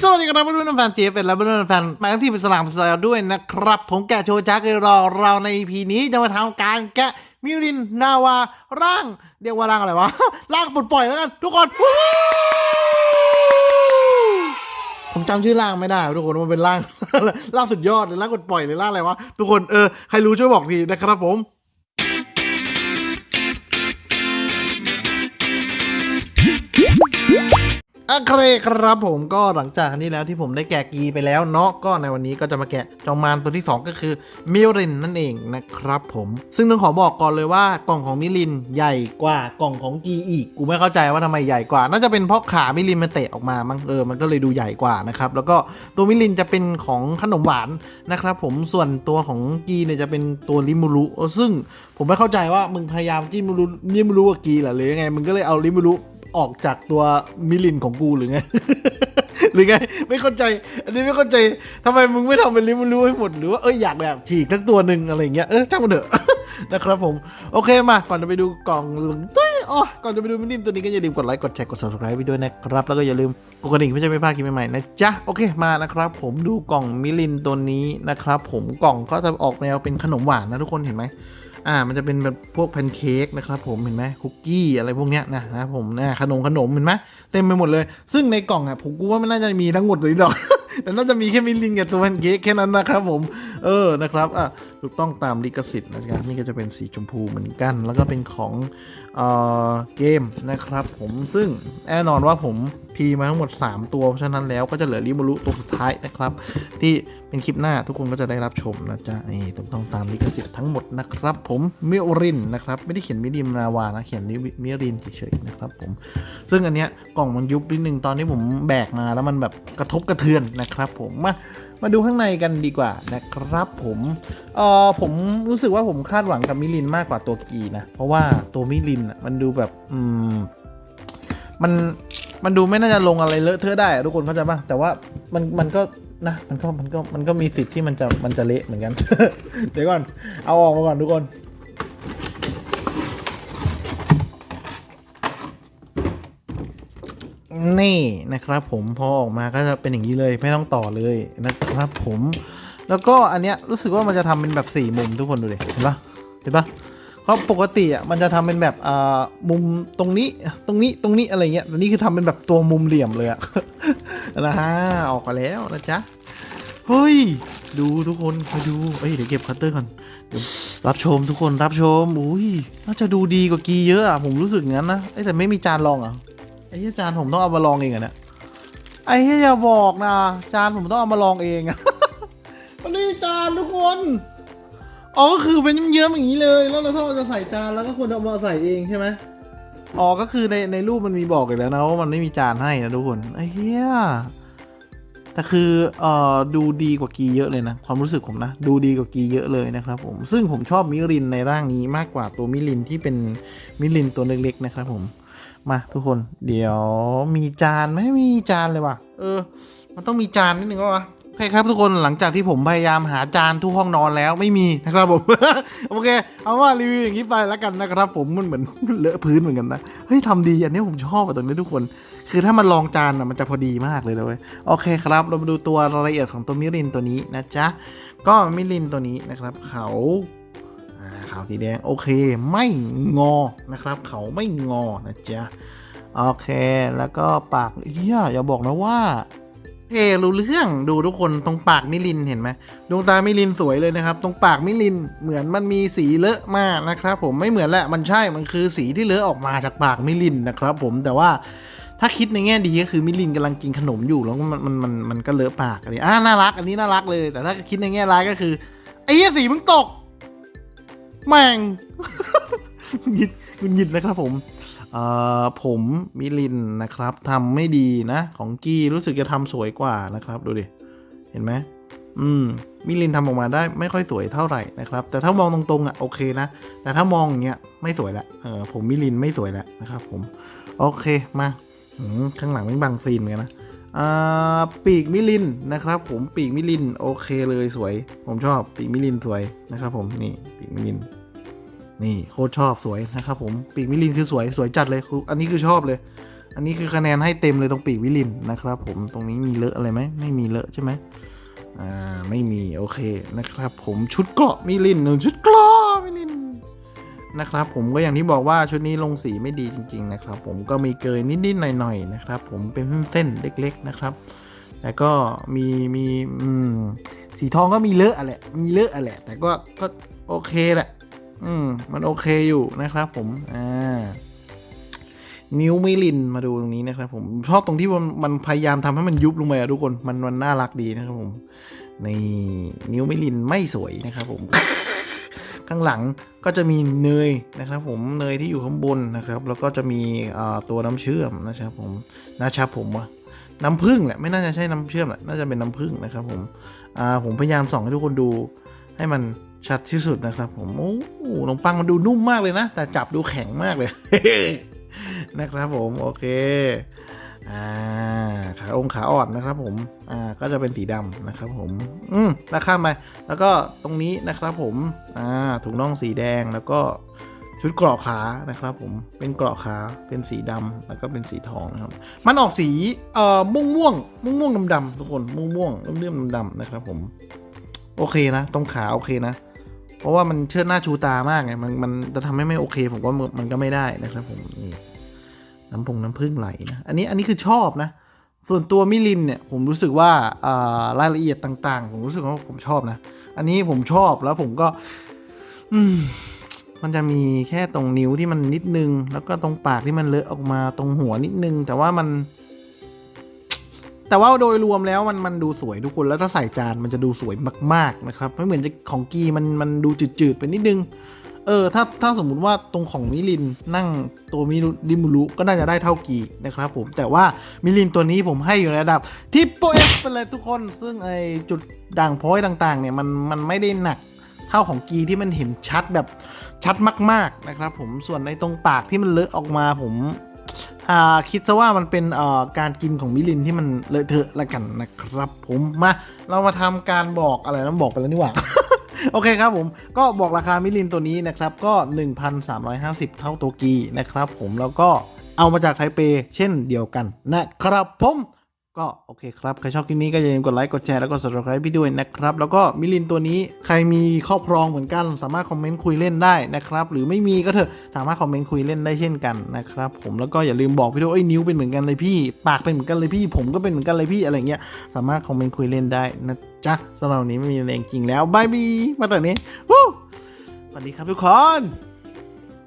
สวัสดีครับเพื่อนๆแฟนเจฟเป็นและเพื่อนๆแฟนแมงที่เป็นสลามสไตล์ด้วยนะครับ ผมแกโชจักรรอเราใน EP นี้จะมาทำการแกะมิรินนาวาร่าง เรียกว่าร่างอะไรวะ ร่างปลดปล่อยแล้วกันทุกคนผมจำชื่อร่างไม่ได้ ทุกคนมันเป็นร่างร่างสุดยอดหรือร่างปลดปล่อยหรือร่างอะไรวะทุกคนเออใครรู้ช่วยบอกทีนะครับผม โอเคครับผมก็หลังจากนี้แล้วที่ผมได้แกะกีไปแล้วเนาะก็ในวันนี้ก็จะมาแกะจอมารตัวที่ 2 ก็คือมิรินนั่นเองนะครับผมซึ่งต้องขอบอกก่อนเลยว่ากล่องของมิรินใหญ่กว่ากล่องของกีอีกกูไม่เข้าใจว่าทำไมใหญ่กว่า น่าจะเป็นเพราะขามิรินมันเตะออกมามั้งเออมันก็เลยดูใหญ่กว่านะครับแล้วก็ตัวมิรินจะเป็นของขนมหวานนะครับผมส่วนตัวของกีเนี่ยจะเป็นตัวริมูรุซึ่งผมไม่เข้าใจว่ามึงพยายามจิ้มริมูรุริมูรุกับกีเหรอหรือยังไงมึงก็เลยเอาริมูรุ ออกจากตัวมิลินของกูหรือไง หรือไง ไม่เข้าใจ อันนี้ไม่เข้าใจทำไมมึงไม่ทำเป็นริมูรู้ให้หมดหรือว่าเอ้ยอยากแบบฉีกทั้งตัวหนึ่งอะไรเงี้ยเออช่างมันเถอะนะครับผม โอเคมาก่อนจะไปดูกล่องหลงต อ๋อก่อนจะไปดูมิลินตัวนี้ก็อย่าลืมกดไลค์ กดแชร์ กด subscribe ไปด้วยนะครับ แล้วก็อย่าลืมกดกระดิ่งเพื่อจะไม่พลาดคลิปใหม่ๆนะจ๊ะ โอเค มานะครับ ผมดูกล่องมิลินตัวนี้นะครับ ผมกล่องก็จะออกแนวเป็นขนมหวานนะทุกคนเห็นไหมอ่า มันจะเป็นแบบพวกแพนเค้กนะครับผม เห็นไหมคุกกี้อะไรพวกเนี้ยนะนะผมนะขนมขนมเห็นไหมเต็มไปหมดเลย ซึ่งในกล่องอะผมกูว่าไม่น่าจะมีทั้งหมดเลยหรอกแต่น่าจะมีแค่มิลลินกับตัวแพนเค้กแค่นั้นนะครับผม เออ นะครับ อะ ถูกต้องตามลิขสิทธิ์นะครับ นี่ก็จะเป็นสีชมพูเหมือนกัน แล้วก็เป็นของเอ่อเกมนะครับผม ซึ่งแน่นอนว่าผมพีมาทั้งหมด 3 ตัวเพราะฉะนั้นแล้วก็จะเหลือริมูรุตัวสุดท้ายนะครับ ที่เป็นคลิปหน้าทุกคนก็จะได้รับชมนะจ๊ะนี่ถูกต้องตามลิขสิทธิ์ทั้งหมดนะครับผมมิรินนะครับไม่ได้เขียนมิรินนาวานะเขียนมิรินเฉยๆนะครับผมซึ่งอันเนี้ยกล่องมันยุบนิดนึงตอนที่ผมแบกมาแล้วมันแบบกระทบกระเทือนนะะครับผมมามาดูข้างในกันดีกว่านะครับผมเออผมรู้สึกว่าผมคาดหวังกับมิรินมากกว่าตัวกีนะ เพราะว่าตัวมิรินอะมันดูแบบอืมมันมันดูไม่น่าจะลงอะไรเลอะเทอะได้ทุกคนเข้าใจป่ะแต่ว่ามันมันก็นะมันก็มันก็มันก็มีสิทธิ์ที่มันจะมันจะเละเหมือนกัน เดี๋ยวก่อน เอาออกมาก่อนทุกคน นี่นะครับผมพอออกมาก็จะเป็นอย่างนี้เลยไม่ต้องต่อเลยนะครับผม แล้วก็อันเนี้ยรู้สึกว่ามันจะทำเป็นแบบสี่มุมทุกคนดูดิเห็นปะเห็นปะเพราะปกติอะมันจะทำเป็นแบบอ่ามุมตรงนี้ตรงนี้ตรงนี้อะไรเงี้ยแต่นี่คือทำเป็นแบบตัวมุมเหลี่ยมเลยอะนะฮะออกมาแล้วนะจ๊ะเฮ้ยดูทุกคนคอยดูเอ้ยเดี๋ยวเก็บคัตเตอร์ก่อนเดี๋ยวรับชมทุกคนรับชมอุ้ยน่าจะดูดีกว่ากีเยอะอะผมรู้สึกงั้นนะแต่ไม่มีจานรองอะ ไอ้เหี้ยจานผมต้องเอามาลองเองอะเนี่ยไอ้เหี้ยอย่าบอกนะอาจานผมต้องเอามาลองเองอะมันนี่จานทุกคนอ๋อก็คือเป็นเยิ้มๆอย่างนี้เลย แล้วเราถ้าเราจะใส่จานแล้วก็ควรเอามาใส่เองใช่ไหมอ๋อก็คือในในรูปมันมีบอกอยู่แล้วนะว่ามันไม่มีจานให้นะทุกคนไอ้เหี้ยแต่คือเอ่อดูดีกว่ากีเยอะเลยนะความรู้สึกผมนะ ดูดีกว่ากีเยอะเลยนะครับผมซึ่งผมชอบมิรินในร่างนี้มากกว่าตัวมิรินที่เป็นมิรินตัวเล็กๆนะครับผม มาทุกคน เดี๋ยวมีจานไหมไม่มีจานเลยว่ะ เออ มันต้องมีจานนิดนึงวะโอเคครับทุกคนหลังจากที่ผมพยายามหาจานทุกห้องนอนแล้วไม่มีนะครับผม โอเค เอาว่ารีวิวอย่างนี้ไปแล้วกันนะครับ ผมมันเหมือนเลอะพื้นเหมือนกันนะเฮ้ยทำดีอันนี้ผมชอบอะตรงนี้ทุกคน คือถ้ามันลองจานอะมันจะพอดีมากเลยเลยโอเคครับ เรามาดูตัวรายละเอียดของตัวมิรินตัวนี้นะจ๊ะก็มิรินตัวนี้นะครับ เขา ขาวสีแดง โอเค ไม่งอนะครับ เขาไม่งอนะจ๊ะ โอเค แล้วก็ปากเฮียอย่าบอกนะว่าเอรู้เรื่องดูทุกคนตรงปากมิลินเห็นไหมดวงตามิลินสวยเลยนะครับ ตรงปากมิลินเหมือนมันมีสีเลอะมากนะครับ ผมไม่เหมือนแหละมันใช่มันคือสีที่เลอะออกมาจากปากมิลินนะครับ ผมแต่ว่าถ้าคิดในแง่ดีก็คือมิลินกำลังกินขนมอยู่แล้วมันมันมันมันก็เลอะปากอันนี้อ่าน่ารัก อันนี้น่ารักเลย แต่ถ้าคิดในแง่ร้ายก็คือไอ้เหี้ยสีมึงตก แม่งหยิดคุณหยิดนะครับผมผมมิลินนะครับทำไม่ดีนะ ของกี้รู้สึกจะทำสวยกว่านะครับ ดูดิ เห็นไหมอืมมิลินทำออกมาได้ไม่ค่อยสวยเท่าไหร่นะครับ แต่ถ้ามองตรงๆอะโอเคนะ แต่ถ้ามองอย่างเงี้ยไม่สวยละเออผมมิลินไม่สวยละนะครับ ผม โอเคมาข้างหลังไม่บังฟิล์มกันนะ ปีกมิลินนะครับ ผมปีกมิลินโอเคเลยสวย ผมชอบปีกมิลินสวยนะครับ ผมนี่ปีกมิลิน นี่โคตรชอบสวยนะครับ ผมปีกมิลินคือสวยสวยจัดเลยคืออันนี้คือชอบเลย อันนี้คือคะแนนให้เต็มเลยตรงปีกวิลินนะครับ ผมตรงนี้มีเลอะอะไรไหมไม่มีเลอะใช่ไหมอ่าไม่มีโอเคนะครับ ผมชุดเกราะมิลินหนึ่งชุดเกราะ นะครับผมก็อย่างที่บอกว่าชุดนี้ลงสีไม่ดีจริง ๆ นะครับ ผมก็มีเกยนิดๆหน่อยๆนะครับ ผมเป็นเส้นๆเล็ก ๆนะครับ แล้วก็มีมีอืมสีทองก็มีเลอะอะแหละมีเลอะอะแหละ แต่ก็ก็โอเคแหละ อืม มันโอเคอยู่นะครับ ผมอ่านิ้วมิลินมาดูตรงนี้นะครับ ผมชอบตรงที่มันมันพยายามทำให้มันยุบลงไปอะทุกคนมันมันน่ารักดีนะครับ ผม ในนิ้วมิลินไม่สวยนะครับ ผม ข้างหลังก็จะมีเนยนะครับ ผมเนยที่อยู่ข้างบนนะครับ แล้วก็จะมีตัวน้ำเชื่อมนะครับผมนะครับผมว่าน้ำผึ้งแหละไม่น่าจะใช่น้ำเชื่อมแหละน่าจะเป็นน้ำผึ้งนะครับ ผมผมพยายามส่องให้ทุกคนดูให้มันชัดที่สุดนะครับ ผมโอ้โหขนมปังมันดูนุ่มมากเลยนะ แต่จับดูแข็งมากเลยนะครับผมโอเค อ่าขาองขาอ่อนนะครับผมอ่าก็จะเป็นสีดำนะครับผมอืมแล้วข้ามไปแล้วก็ตรงนี้นะครับผมอ่าถุงน่องสีแดงแล้วก็ชุดเกราะขานะครับผมเป็นเกราะขาเป็นสีดำแล้วก็เป็นสีทองนะครับ มันออกสีเอ่อม่วงม่วงม่วงม่วงดำๆทุกคนม่วงม่วงเลื่อมๆดำๆนะครับผมโอเคนะตรงขาโอเคนะ เพราะว่ามันเชิดหน้าชูตามากไงมันมันจะทำให้ไม่โอเค ผมว่ามันมันก็ไม่ได้นะครับผมนี่ น้ำพงน้ำพึ่งไหลนะ อันนี้อันนี้คือชอบนะ ส่วนตัวมิลินเนี่ยผมรู้สึกว่าารายละเอียดต่างๆ ผมรู้สึกว่าผมชอบนะ อันนี้ผมชอบแล้วผมก็ อืมมันจะมีแค่ตรงนิ้วที่มันนิดนึง แล้วก็ตรงปากที่มันเลอะออกมาตรงหัวนิดนึง แต่ว่ามัน แต่ว่าโดยรวมแล้วมันมันดูสวยทุกคนแล้วถ้าใส่จานมันจะดูสวยมาก ๆ นะครับ ไม่เหมือนจะของกีมันมันดูจืดๆไปนิดนึง เออถ้าถ้าสมมุติว่าตรงของมิลินนั่งตัวมิดิมูรุก็น่าจะได้เท่ากีนะครับผมแต่ว่ามิลินตัวนี้ผมให้อยู่ในระดับทิปโปเอฟไปเลยทุกคน ซึ่งไอจุดด่างพ้อยต่างๆ เนี่ยมันมันไม่ได้หนักเท่าของกีที่มันเห็นชัดแบบชัดมาก ๆนะครับ ผมส่วนในตรงปากที่มันเลอะออกมาผมคิดซะว่ามันเป็นการกินของมิลินที่มันเลอะเทอะละกันนะครับ ผมมาเรามาทำการบอกอะไรนะบอกไปแล้วนี่หว่า โอเคครับผมก็บอกราคามิลินตัวนี้นะครับก็ 1,350 เท่าโตกีนะครับผมแล้วก็เอามาจากไทเปเช่นเดียวกันนะครับผมก็โอเคครับ ใครชอบคลิปนี้ก็อย่าลืมกดไลค์ กดแชร์ แล้วก็ subscribe พี่ด้วยนะครับ แล้วก็มิลินตัวนี้ใครมีครอบครองเหมือนกัน สามารถคอมเมนต์คุยเล่นได้นะครับ หรือไม่มีก็เถอะสามารถคอมเมนต์คุยเล่นได้เช่นกันนะครับผมแล้วก็อย่าลืมบอกพี่ด้วยเอ้นิ้วเป็นเหมือนกันเลยพี่ ปากเป็นเหมือนกันเลยพี่ ผมก็เป็นเหมือนกันเลยพี่อะไรเงี้ยสามารถคอมเมนต์คุยเล่นได้นะ จ้ะสำหรับวันนี้ไม่มีอะไรจริงแล้วบายบีมาต่นี้วู้สวัสดีครับทุกคน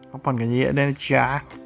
พักผ่อนกันเยอะๆด้วยนะจ๊ะ